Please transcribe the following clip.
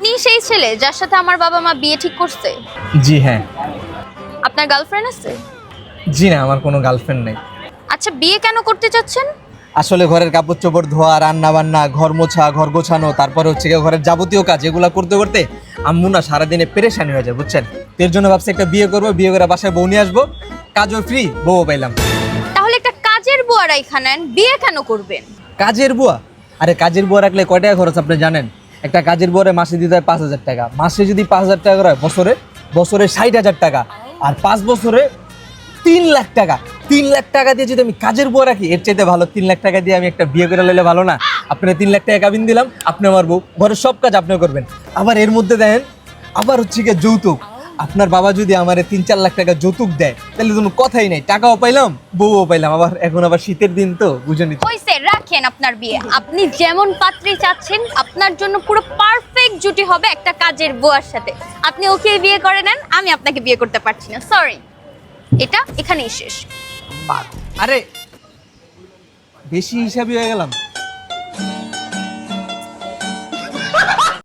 আপনি সেই ছেলে যার সাথে আমার বাবা মা বিয়ে ঠিক করছে? জি হ্যাঁ। আপনার গার্লফ্রেন্ড আছে? জি না আমার কোনো গার্লফ্রেন্ড নেই। আচ্ছা বিয়ে কেন করতে চাচ্ছেন? আসলে ঘরের কাপড় চোপড় ধোয়া রান্না বান্না ঘর মোছা ঘর গোছানো তারপরে হচ্ছে গিয়ে ঘরের যাবতীয় কাজ এগুলো করতে করতে আম্মু না সারাদিনে পেরেশানি হয়ে যায় বুঝছেন? এর জন্য ভাবছি একটা বিয়ে করব বিয়ে করে বাসায় বউ নিয়ে আসব। কাজও ফ্রি বউও পাইলাম। তাহলে একটা কাজের বুয়া রাইখা নেন বিয়ে কেন করবেন? কাজের বুয়া? আরে কাজের বুয়া রাখলে কয় টাকা খরচ আপনি জানেন? একটা কাজের পরে মাসে দিতে হয় পাঁচ হাজার টাকা। মাসে যদি পাঁচ হাজার টাকা হয় বছরে বছরে ষাট হাজার টাকা। আর পাঁচ বছরে তিন লাখ টাকা। তিন লাখ টাকা দিয়ে যদি আমি কাজের বুয়া রাখি, এর চাইতে ভালো তিন লাখ টাকা দিয়ে আমি একটা বিয়ে করে নিলে ভালো না। আপনার তিন লাখ টাকা কাবিন দিলাম, আপনি আমার বউ, ঘরের সব কাজ আপনি করবেন। আবার এর মধ্যে দেখেন, আবার হচ্ছে গিয়ে যৌতুক। আপনার বাবা যদি আমার তিন চার লাখ টাকা যৌতুক দেয়, তাহলে কোনো কথাই নাই। টাকাও পাইলাম, বউও পাইলাম। আবার এখন আবার শীতের দিন তো, বুঝে নিচ্ছি রাখেন আপনার বিয়ে। আপনি যেমন পাত্রী চাচ্ছেন, আপনার জন্য পুরো পারফেক্ট জুটি হবে একটা কাজের বুয়ার সাথে। আপনি ওকে বিয়ে করে নেন, আমি আপনাকে বিয়ে করতে পারছি না। সরি এটা এখানেই শেষ। আরে, বেশি হিসাবে হয়ে গেলাম।